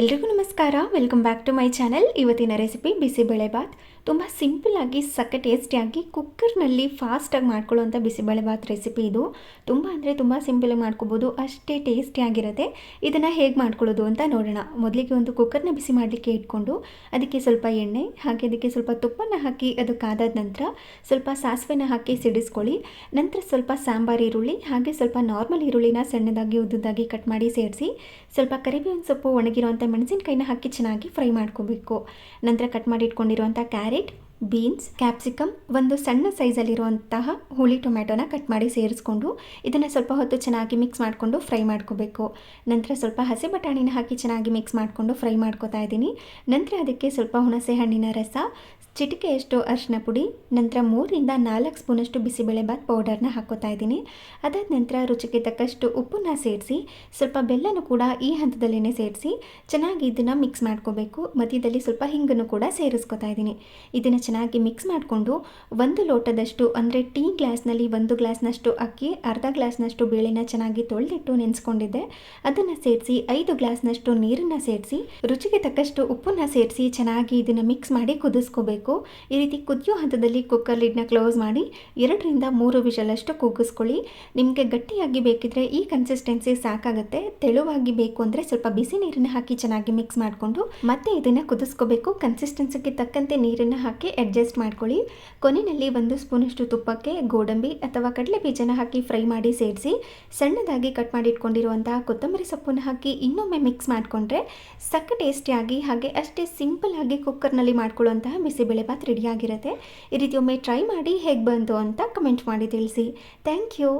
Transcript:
ಎಲ್ರಿಗೂ ನಮಸ್ಕಾರ. Welcome back to my channel ಇವತ್ತಿನ ರೆಸಿಪಿ ಬಿಸಿಬೇಳೆಬಾತ್ ತುಂಬ ಸಿಂಪಲ್ಲಾಗಿ ಸಕ್ಕ ಟೇಸ್ಟಿಯಾಗಿ ಕುಕ್ಕರ್ನಲ್ಲಿ ಫಾಸ್ಟಾಗಿ ಮಾಡ್ಕೊಳ್ಳೋಂಥ ಬಿಸಿಬೇಳೆಬಾತ್ ರೆಸಿಪಿ ಇದು. ತುಂಬ ಅಂದರೆ ತುಂಬ ಸಿಂಪಲಾಗಿ ಮಾಡ್ಕೋಬೋದು. ಅಷ್ಟೇ ಟೇಸ್ಟಿಯಾಗಿರುತ್ತೆ ಇದನ್ನು ಹೇಗೆ ಮಾಡ್ಕೊಳ್ಳೋದು ಅಂತ ನೋಡೋಣ. ಮೊದಲಿಗೆ ಒಂದು ಕುಕ್ಕರ್ನ ಬಿಸಿ ಮಾಡಲಿಕ್ಕೆ ಇಟ್ಕೊಂಡು, ಅದಕ್ಕೆ ಸ್ವಲ್ಪ ಎಣ್ಣೆ, ಹಾಗೆ ಅದಕ್ಕೆ ಸ್ವಲ್ಪ ತುಪ್ಪನ ಹಾಕಿ, ಅದು ಕಾದಾದ ನಂತರ ಸ್ವಲ್ಪ ಸಾಸಿವೆನ ಹಾಕಿ ಸಿಡಿಸ್ಕೊಳ್ಳಿ. ನಂತರ ಸ್ವಲ್ಪ ಸಾಂಬಾರು ಈರುಳ್ಳಿ, ಹಾಗೆ ಸ್ವಲ್ಪ ನಾರ್ಮಲ್ ಈರುಳ್ಳಿನ ಸಣ್ಣದಾಗಿ ಉದ್ದುದಾಗಿ ಕಟ್ ಮಾಡಿ ಸೇರಿಸಿ, ಸ್ವಲ್ಪ ಕರಿಬೇವಿನ ಸೊಪ್ಪು ಒಣಗಿರುವಂಥ ಮೆಣಸಿನಕಾಯಿನ ಹಾಕಿ ಚೆನ್ನಾಗಿ ಫ್ರೈ ಮಾಡ್ಕೋಬೇಕು. ನಂತರ ಕಟ್ ಮಾಡಿ ಇಟ್ಕೊಂಡಿರುವಂಥ ಕ್ಯಾರೆಟ್, ಬೀನ್ಸ್ ಕ್ಯಾಪ್ಸಿಕಮ್ ಒಂದು ಸಣ್ಣ ಸೈಜಲ್ಲಿರುವಂತಹ ಹುಳಿ ಟೊಮ್ಯಾಟೊನ ಕಟ್ ಮಾಡಿ ಸೇರಿಸ್ಕೊಂಡು ಇದನ್ನು ಸ್ವಲ್ಪ ಹೊತ್ತು ಚೆನ್ನಾಗಿ ಮಿಕ್ಸ್ ಮಾಡಿಕೊಂಡು ಫ್ರೈ ಮಾಡ್ಕೋಬೇಕು. ನಂತರ ಸ್ವಲ್ಪ ಹಸಿ ಬಟಾಣಿನ ಹಾಕಿ ಚೆನ್ನಾಗಿ ಮಿಕ್ಸ್ ಮಾಡಿಕೊಂಡು ಫ್ರೈ ಮಾಡ್ಕೋತಾ ಇದ್ದೀನಿ. ನಂತರ ಅದಕ್ಕೆ ಸ್ವಲ್ಪ ಹುಣಸೆ ಹಣ್ಣಿನ ರಸ ಚಿಟಿಕೆಯಷ್ಟು ಅರಿಶಿನ ಪುಡಿ, ನಂತರ ಮೂರಿಂದ ನಾಲ್ಕು ಸ್ಪೂನಷ್ಟು ಬಿಸಿಬೇಳೆಬಾತ್ ಪೌಡರ್ನ ಹಾಕೋತಾ ಇದ್ದೀನಿ. ಅದಾದ ನಂತರ ರುಚಿಗೆ ತಕ್ಕಷ್ಟು ಉಪ್ಪನ್ನು ಸೇರಿಸಿ, ಸ್ವಲ್ಪ ಬೆಲ್ಲನೂ ಕೂಡ ಈ ಹಂತದಲ್ಲೇ ಸೇರಿಸಿ, ಚೆನ್ನಾಗಿ ಇದನ್ನು ಮಿಕ್ಸ್ ಮಾಡ್ಕೋಬೇಕು. ಮಧ್ಯದಲ್ಲಿ ಸ್ವಲ್ಪ ಹಿಂಗನ್ನು ಕೂಡ ಸೇರಿಸ್ಕೊತಾ ಇದ್ದೀನಿ. ಇದನ್ನು ಚೆನ್ನಾಗಿ ಮಿಕ್ಸ್ ಮಾಡಿಕೊಂಡು ಒಂದು ಲೋಟದಷ್ಟು, ಅಂದರೆ ಟೀ ಗ್ಲಾಸ್ನಲ್ಲಿ ಒಂದು ಗ್ಲಾಸ್ನಷ್ಟು ಅಕ್ಕಿ, ಅರ್ಧ ಗ್ಲಾಸ್ನಷ್ಟು ಬೇಳೆನ ಚೆನ್ನಾಗಿ ತೊಳೆದಿಟ್ಟು ನೆನೆಸ್ಕೊಂಡಿದ್ದೆ. ಅದನ್ನು ಸೇರಿಸಿ, ಐದು ಗ್ಲಾಸ್ನಷ್ಟು ನೀರನ್ನು ಸೇರಿಸಿ, ರುಚಿಗೆ ತಕ್ಕಷ್ಟು ಉಪ್ಪನ್ನು ಸೇರಿಸಿ ಚೆನ್ನಾಗಿ ಇದನ್ನು ಮಿಕ್ಸ್ ಮಾಡಿ ಕುದಿಸ್ಕೋಬೇಕು. ಈ ರೀತಿ ಕುದಿಯೋ ಹಂತದಲ್ಲಿ ಕುಕ್ಕರ್ ಲಿಡ್ನ ಕ್ಲೋಸ್ ಮಾಡಿ ಎರಡರಿಂದ ಮೂರು ವಿಷಲಷ್ಟು ಕೂಗಿಸ್ಕೊಳ್ಳಿ. ನಿಮಗೆ ಗಟ್ಟಿಯಾಗಿ ಬೇಕಿದ್ರೆ ಈ ಕನ್ಸಿಸ್ಟೆನ್ಸಿ ಸಾಕಾಗುತ್ತೆ. ತೆಳುವಾಗಿ ಬೇಕು ಅಂದರೆ ಸ್ವಲ್ಪ ಬಿಸಿ ನೀರನ್ನು ಹಾಕಿ ಚೆನ್ನಾಗಿ ಮಿಕ್ಸ್ ಮಾಡಿಕೊಂಡು ಮತ್ತೆ ಇದನ್ನು ಕುದಿಸ್ಕೋಬೇಕು. ಕನ್ಸಿಸ್ಟೆನ್ಸಿಗೆ ತಕ್ಕಂತೆ ನೀರನ್ನು ಹಾಕಿ ಅಡ್ಜಸ್ಟ್ ಮಾಡ್ಕೊಳ್ಳಿ. ಕೊನೆಯಲ್ಲಿ ಒಂದು ಸ್ಪೂನಷ್ಟು ತುಪ್ಪಕ್ಕೆ ಗೋಡಂಬಿ ಅಥವಾ ಕಡಲೆ ಬೀಜನ ಹಾಕಿ ಫ್ರೈ ಮಾಡಿ ಸೇರಿಸಿ ಸಣ್ಣದಾಗಿ ಕಟ್ ಮಾಡಿ ಇಟ್ಕೊಂಡಿರುವಂತಹ ಕೊತ್ತಂಬರಿ ಸೊಪ್ಪನ್ನು ಹಾಕಿ ಇನ್ನೊಮ್ಮೆ ಮಿಕ್ಸ್ ಮಾಡಿಕೊಂಡ್ರೆ ಸಕ್ಕ ಟೇಸ್ಟಿಯಾಗಿ ಹಾಗೆ ಅಷ್ಟೇ ಸಿಂಪಲ್ ಆಗಿ ಕುಕ್ಕರ್ನಲ್ಲಿ ಮಾಡ್ಕೊಳ್ಳುವಂತಹ ಬಿಸಿಬೇಳೆಬಾತ್ ರೆಡಿಯಾಗಿರುತ್ತೆ ಈ ರೀತಿ ಒಮ್ಮೆ ಟ್ರೈ ಮಾಡಿ ಹೇಗೆ ಬಂತು ಅಂತ ಕಮೆಂಟ್ ಮಾಡಿ ತಿಳಿಸಿ. Thank you